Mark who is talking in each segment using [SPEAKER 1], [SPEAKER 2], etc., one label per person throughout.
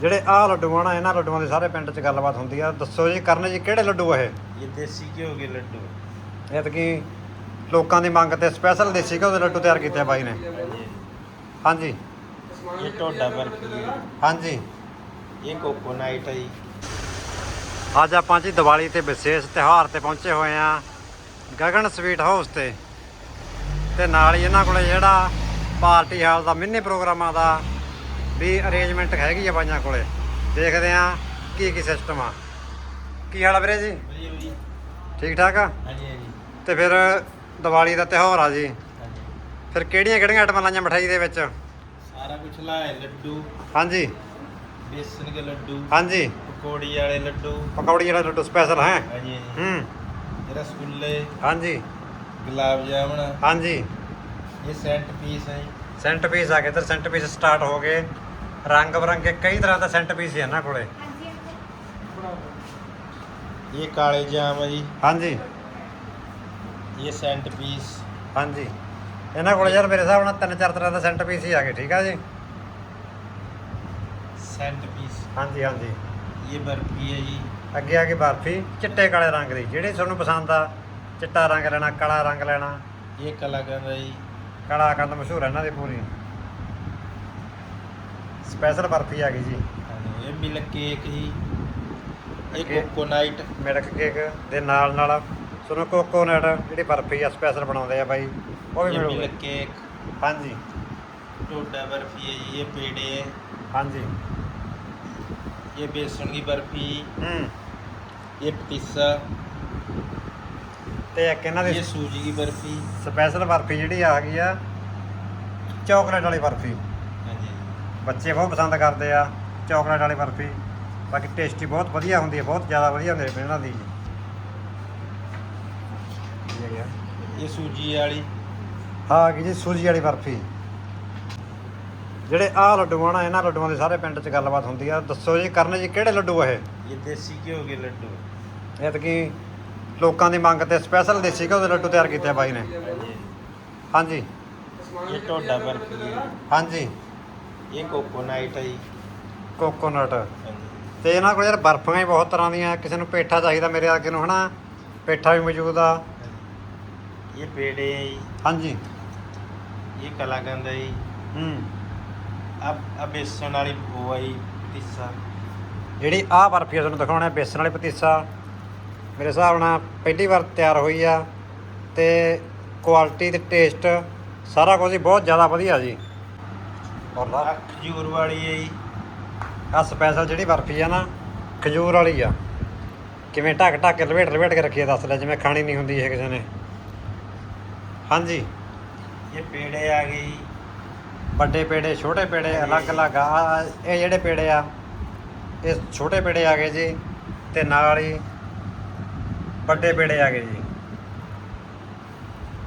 [SPEAKER 1] ਜਿਹੜੇ ਆ ਲੱਡੂਆਂ ਨਾ ਇਹਨਾਂ ਲੱਡੂਆਂ ਦੀ ਸਾਰੇ ਪਿੰਡ 'ਚ ਗੱਲਬਾਤ ਹੁੰਦੀ ਆ। ਦੱਸੋ ਜੀ ਕਰਨ ਜੀ ਕਿਹੜੇ ਲੱਡੂ ਇਹ?
[SPEAKER 2] ਇਹ ਦੇਸੀ ਘਿਓ ਦੇ ਲੱਡੂ।
[SPEAKER 1] ਐਤਕੀ ਲੋਕਾਂ ਦੀ ਮੰਗ ਤੇ ਸਪੈਸ਼ਲ ਦੇਸੀ ਘਿਓ ਦੇ ਲੱਡੂ ਤਿਆਰ ਕੀਤੇ ਆ ਬਾਈ ਨੇ? ਹਾਂਜੀ।
[SPEAKER 2] ਇਹ ਟੋਡਾ ਬਰਫੀ
[SPEAKER 1] ਹਾਂਜੀ।
[SPEAKER 2] ਇਹ ਕੋਕੋਨਾਈਟ ਹੈ
[SPEAKER 1] ਅੱਜ ਆਪਾਂ ਜੀ ਦੀਵਾਲੀ ਤੇ ਵਿਸ਼ੇਸ਼ ਤਿਉਹਾਰ ਤੇ ਪਹੁੰਚੇ ਹੋਏ ਆ ਗਗਨ ਸਵੀਟ ਹਾਊਸ ਤੇ। ਤੇ ਨਾਲ ਹੀ ਇਹਨਾਂ ਕੋਲੇ ਜਿਹੜਾ ਪਾਰਟੀ ਹਾਲ ਦਾ ਮਿੰਨੀ ਪ੍ਰੋਗਰਾਮਾਂ ਦਾ ਵੀ ਅਰੇਂਜਮੈਂਟ ਹੈਗੀ ਆ ਬਾਈਆਂ ਕੋਲੇ। ਦੇਖਦੇ ਆ ਕੀ ਕੀ ਸਿਸਟਮ ਆ। ਕੀ ਹਾਲ ਆ ਵੀਰੇ ਜੀ? ਠੀਕ ਠਾਕ ਆ? ਤੇ ਫਿਰ ਦੀਵਾਲੀ ਦਾ ਤਿਉਹਾਰ ਆ ਜੀ। ਫਿਰ ਕਿਹੜੀਆਂ ਕਿਹੜੀਆਂ ਆਈਟਮਾਂ ਲਾਈਆਂ ਮਠਾਈ ਦੇ ਵਿੱਚ?
[SPEAKER 2] ਸਾਰਾ ਕੁਝ ਲਾਇਆ ਲੱਡੂ।
[SPEAKER 1] ਹਾਂਜੀ।
[SPEAKER 2] ਬੇਸਨ ਦੇ ਲੱਡੂ।
[SPEAKER 1] ਹਾਂਜੀ।
[SPEAKER 2] ਪਕੌੜੀ ਵਾਲੇ ਲੱਡੂ।
[SPEAKER 1] ਪਕੌੜੀ ਵਾਲੇ ਲੱਡੂ ਸਪੈਸ਼ਲ ਹੈ?
[SPEAKER 2] ਹਾਂਜੀ
[SPEAKER 1] ਹੂੰ।
[SPEAKER 2] ਰਸਗੁੱਲੇ।
[SPEAKER 1] ਹਾਂਜੀ।
[SPEAKER 2] ਗੁਲਾਬ ਜਾਮਣ।
[SPEAKER 1] ਹਾਂਜੀ।
[SPEAKER 2] ਇਹ ਸੈਂਟ ਪੀਸ ਹੈ
[SPEAKER 1] ਸੈਂਟ ਪੀਸ ਆ ਕੇ ਤੇ ਸੈਂਟ ਪੀਸ ਸਟਾਰਟ ਹੋ ਗਏ? ਰੰਗ ਬਰੰਗੇ ਕਈ ਤਰ੍ਹਾਂ ਦਾ ਸੈਂਟ ਪੀਸ ਹੈ ਇਹਨਾਂ ਕੋਲੇ
[SPEAKER 2] ये काले जाम है जी
[SPEAKER 1] ਹਾਂਜੀ
[SPEAKER 2] ये सेंट पीस
[SPEAKER 1] ਹਾਂਜੀ ਇਹਨਾਂ ਕੋਲੇ ਯਾਰ ਮੇਰੇ ਹਿਸਾਬ ਨਾਲ ਤਿੰਨ ਚਾਰ ਤਰ੍ਹਾਂ ਦਾ ਸੈਂਟ ਪੀਸ ਹੀ ਆ ਗਏ ਠੀਕ ਆ ਜੀ
[SPEAKER 2] सेंट पीस
[SPEAKER 1] ਹਾਂਜੀ ਹਾਂਜੀ
[SPEAKER 2] ये बर्फी है जी
[SPEAKER 1] ਅੱਗੇ ਆ ਗਈ ਬਰਫੀ ਚਿੱਟੇ ਕਾਲੇ ਰੰਗ ਦੀ ਜਿਹੜੀ ਤੁਹਾਨੂੰ ਪਸੰਦ ਆ ਚਿੱਟਾ ਰੰਗ ਲੈਣਾ ਕਾਲਾ ਰੰਗ ਲੈਣਾ
[SPEAKER 2] ये कलाकंद है जी
[SPEAKER 1] ਕਾਲਾ ਕੰਦ ਮਸ਼ਹੂਰ ਹੈ ਇਹਨਾਂ ਦੀ ਪੂਰੀ ਸਪੈਸ਼ਲ ਬਰਫੀ ਆ ਗਈ ਜੀ।
[SPEAKER 2] ਇਹ ਮਿਲਕ ਕੇਕ ਹੀ
[SPEAKER 1] ਇਹ
[SPEAKER 2] ਕੋਕੋਨਟ
[SPEAKER 1] ਮਿਲਕ ਕੇਕ ਦੇ ਨਾਲ ਨਾਲ ਸੁਣੋ ਕੋਕੋਨਟ ਜਿਹੜੀ ਬਰਫੀ ਆ ਸਪੈਸ਼ਲ ਬਣਾਉਂਦੇ ਆ ਬਾਈ ਉਹ ਵੀ ਮਿਲੂਗੀ।
[SPEAKER 2] ਕੇਕ।
[SPEAKER 1] ਹਾਂਜੀ।
[SPEAKER 2] ਟੋਡਾ ਬਰਫੀ ਹੈ ਜੀ ਇਹ ਪੇੜੇ।
[SPEAKER 1] ਹਾਂਜੀ।
[SPEAKER 2] ਇਹ ਬੇਸਣ ਦੀ ਬਰਫੀ।
[SPEAKER 1] ਹੂੰ।
[SPEAKER 2] ਇਹ ਪਤੀਸਾ।
[SPEAKER 1] ਤੇ ਇੱਕ ਇਹਨਾਂ ਦੇ
[SPEAKER 2] ਇਹ ਸੂਜੀ ਦੀ ਬਰਫੀ।
[SPEAKER 1] ਸਪੈਸ਼ਲ ਬਰਫੀ ਜਿਹੜੀ ਆ ਗਈ ਆ ਚਾਕਲੇਟ ਵਾਲੀ ਬਰਫੀ। ਬੱਚੇ ਬਹੁਤ ਪਸੰਦ ਕਰਦੇ ਆ ਚੌਕਲੇਟ ਵਾਲੀ ਬਰਫੀ। ਬਾਕੀ ਟੇਸਟੀ ਬਹੁਤ ਵਧੀਆ ਹੁੰਦੀ ਹੈ ਬਹੁਤ ਜ਼ਿਆਦਾ ਵਧੀਆ ਹੁੰਦੀ ਹੈ ਇਹਨਾਂ ਦੀ। ਇਹ
[SPEAKER 2] ਸੂਜੀ ਵਾਲੀ।
[SPEAKER 1] ਹਾਂ ਕਿ ਜੀ ਸੂਜੀ ਵਾਲੀ ਬਰਫੀ। ਜਿਹੜੇ ਆ ਲੱਡੂਆਂ ਨਾ ਇਹਨਾਂ ਲੱਡੂਆਂ ਦੇ ਸਾਰੇ ਪਿੰਡ 'ਚ ਗੱਲਬਾਤ ਹੁੰਦੀ ਆ। ਦੱਸੋ ਜੀ ਕਰਨ ਜੀ ਕਿਹੜੇ ਲੱਡੂ ਇਹ? ਇਹ
[SPEAKER 2] ਦੇਸੀ ਘਿਓ ਦੇ ਲੱਡੂ। ਇਹ
[SPEAKER 1] ਤਾਂ ਕਿ ਲੋਕਾਂ ਦੀ ਮੰਗ ਤੇ ਸਪੈਸ਼ਲ ਦੇਸੀ ਘਿਓ ਦੇ ਲੱਡੂ ਤਿਆਰ ਕੀਤੇ ਆ ਬਾਈ ਨੇ। ਹਾਂਜੀ।
[SPEAKER 2] ਇਹ ਟੋਡਾ ਬਰਫੀ
[SPEAKER 1] ਹਾਂਜੀ।
[SPEAKER 2] ਇਹ ਕੋਕੋਨਟ ਹੈ ਜੀ।
[SPEAKER 1] ਕੋਕੋਨਟ।
[SPEAKER 2] ਹਾਂਜੀ।
[SPEAKER 1] ਤੇ ਇਹਨਾਂ ਕੋਲ ਯਾਰ ਬਰਫੀਆਂ ਹੀ ਬਹੁਤ ਤਰ੍ਹਾਂ ਦੀਆਂ ਕਿਸੇ ਨੂੰ ਪੇਠਾ ਚਾਹੀਦਾ ਮੇਰੇ ਆਗੇ ਨੂੰ ਹਨਾ? ਪੇਠਾ ਵੀ ਮੌਜੂਦ ਆ।
[SPEAKER 2] ਇਹ ਪੇੜੇ ਹੈ ਜੀ।
[SPEAKER 1] ਹਾਂਜੀ।
[SPEAKER 2] ਇਹ ਕਲਾਕੰਦ ਹੈ ਜੀ।
[SPEAKER 1] ਹੂੰ।
[SPEAKER 2] ਆ ਆ ਬੇਸਣ ਵਾਲੀ ਉਹ ਹੈ ਜੀ ਪਤੀਸਾ।
[SPEAKER 1] ਜਿਹੜੀ ਆਹ ਬਰਫੀ ਆ ਤੁਹਾਨੂੰ ਦਿਖਾਉਣਾ ਬੇਸਣ ਵਾਲੀ ਪਤੀਸਾ। ਮੇਰੇ ਹਿਸਾਬ ਨਾਲ ਪਹਿਲੀ ਵਾਰ ਤਿਆਰ ਹੋਈ ਆ। ਤੇ ਕੁਆਲਿਟੀ ਤੇ ਟੇਸਟ ਸਾਰਾ ਕੁਝ ਹੀ ਬਹੁਤ ਜ਼ਿਆਦਾ ਵਧੀਆ ਜੀ।
[SPEAKER 2] ਆਹ ਖਜੂਰ ਵਾਲੀ ਹੈ ਜੀ।
[SPEAKER 1] ਆ ਸਪੈਸ਼ਲ ਜਿਹੜੀ ਬਰਫੀ ਆ ਨਾ ਖਜੂਰ ਵਾਲੀ ਆ। ਕਿਵੇਂ ਢੱਕ ਢੱਕ ਕੇ ਲਵੇਟ ਲਵੇਟ ਕੇ ਰੱਖੀ ਦੱਸ ਲੈ ਜਿਵੇਂ ਖਾਣੀ ਨਹੀਂ ਹੁੰਦੀ ਇਹ ਕਿਸੇ ਨੇ। ਹਾਂਜੀ।
[SPEAKER 2] ਇਹ ਪੇੜੇ ਆ ਗਏ ਜੀ।
[SPEAKER 1] ਵੱਡੇ ਪੇੜੇ ਛੋਟੇ ਪੇੜੇ ਅਲੱਗ-ਅਲੱਗ ਆ ਇਹ ਜਿਹੜੇ ਪੇੜੇ ਆ ਇਹ ਛੋਟੇ ਪੇੜੇ ਆ ਗਏ ਜੀ ਤੇ ਨਾਲ ਹੀ ਵੱਡੇ ਪੇੜੇ ਆ ਗਏ ਜੀ।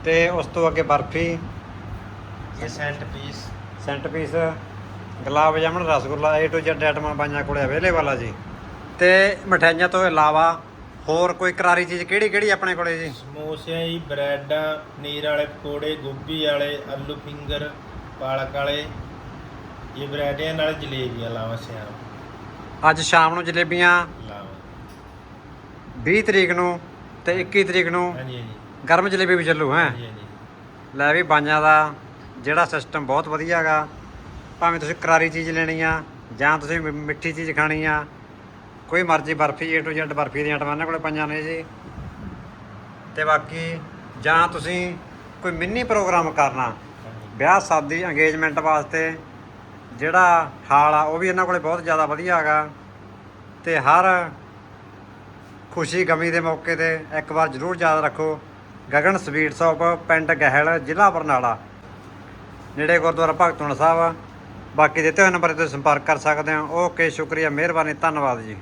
[SPEAKER 1] ਤੇ ਉਸ ਤੋਂ ਅੱਗੇ ਬਰਫੀ।
[SPEAKER 2] ਇਹ ਸੈਂਟ piece
[SPEAKER 1] Saint piece gulab jamun rasgulla A to Z ਆਈਟਮਾਂ ਬਾਈਆਂ ਕੋਲੇ ਅਵੇਲੇਬਲ ਆ ਜੀ। ਤੇ ਮਠਿਆਈਆਂ ਤੋਂ ਇਲਾਵਾ ਹੋਰ ਕੋਈ ਕਰਾਰੀ ਚੀਜ਼ ਕਿਹੜੀ ਕਿਹੜੀ ਆਪਣੇ ਕੋਲੇ ਜੀ?
[SPEAKER 2] ਸਮੋਸੇ ਜੀ ਬ੍ਰੈਡ ਪਨੀਰ ਵਾਲੇ ਪਕੌੜੇ ਗੋਭੀ ਵਾਲੇ ਆਲੂ ਫਿੰਗਰ ਪਾਲਕ ਵਾਲੇ। ਇਹ ਬ੍ਰੈਡਿਆਂ ਨਾਲ ਜਲੇਬੀਆਂ ਲਾਵਾਂ ਸਿਆਂ
[SPEAKER 1] ਅੱਜ ਸ਼ਾਮ ਨੂੰ ਜਲੇਬੀਆਂ।
[SPEAKER 2] ਲਾਵਾਂ।
[SPEAKER 1] 20 ਤਰੀਕ ਨੂੰ ਤੇ 21 ਤਰੀਕ ਨੂੰ
[SPEAKER 2] ਹਾਂਜੀ ਹਾਂਜੀ।
[SPEAKER 1] ਗਰਮ ਜਲੇਬੀ ਵੀ ਚੱਲੂ ਹੈ?
[SPEAKER 2] ਹਾਂਜੀ ਹਾਂਜੀ।
[SPEAKER 1] ਲੈ ਵੀ ਬਾਈਆਂ ਦਾ। ਜਿਹੜਾ ਸਿਸਟਮ ਬਹੁਤ ਵਧੀਆ ਹੈਗਾ ਭਾਵੇਂ ਤੁਸੀਂ ਕਰਾਰੀ ਚੀਜ਼ ਲੈਣੀ ਆ, ਜਾਂ ਤੁਸੀਂ ਮਿੱਠੀ ਚੀਜ਼ ਖਾਣੀ ਆ, ਕੋਈ ਮਰਜ਼ੀ barfi A to Z barfi ਦੀਆਂ ਆਈਟਮਾਂ ਇਹਨਾਂ ਕੋਲੇ ਪਈਆਂ ਨੇ ਜੀ। ਤੇ ਬਾਕੀ ਜਾਂ ਤੁਸੀਂ ਕੋਈ ਮਿੰਨੀ ਪ੍ਰੋਗਰਾਮ ਕਰਨਾ, ਵਿਆਹ, ਸ਼ਾਦੀ ਅੰਗੇਜਮੈਂਟ ਵਾਸਤੇ, ਜਿਹੜਾ ਹਾਲ ਆ ਉਹ ਵੀ ਇਹਨਾਂ ਕੋਲੇ ਬਹੁਤ ਜ਼ਿਆਦਾ ਵਧੀਆ ਹੈਗਾ ਤੇ ਹਰ ਖੁਸ਼ੀ ਗਮੀ ਦੇ ਮੌਕੇ ਤੇ ਇੱਕ ਵਾਰ ਜ਼ਰੂਰ ਯਾਦ ਰੱਖੋ, ਗਗਨ ਸਵੀਟ ਸ਼ਾਪ, ਪਿੰਡ ਗਹਿਲ, ਜ਼ਿਲ੍ਹਾ ਬਰਨਾਲਾ। ਨੇੜੇ ਗੁਰਦੁਆਰਾ ਭਗਤੂਣ ਸਾਹਿਬ ਆ। ਬਾਕੀ ਦਿੱਤੇ ਹੋਏ ਨੰਬਰ ਤੇ ਸੰਪਰਕ ਕਰ ਸਕਦੇ ਹੋ। ਓਕੇ, ਸ਼ੁਕਰੀਆ, ਮਿਹਰਬਾਨੀ, ਧੰਨਵਾਦ ਜੀ।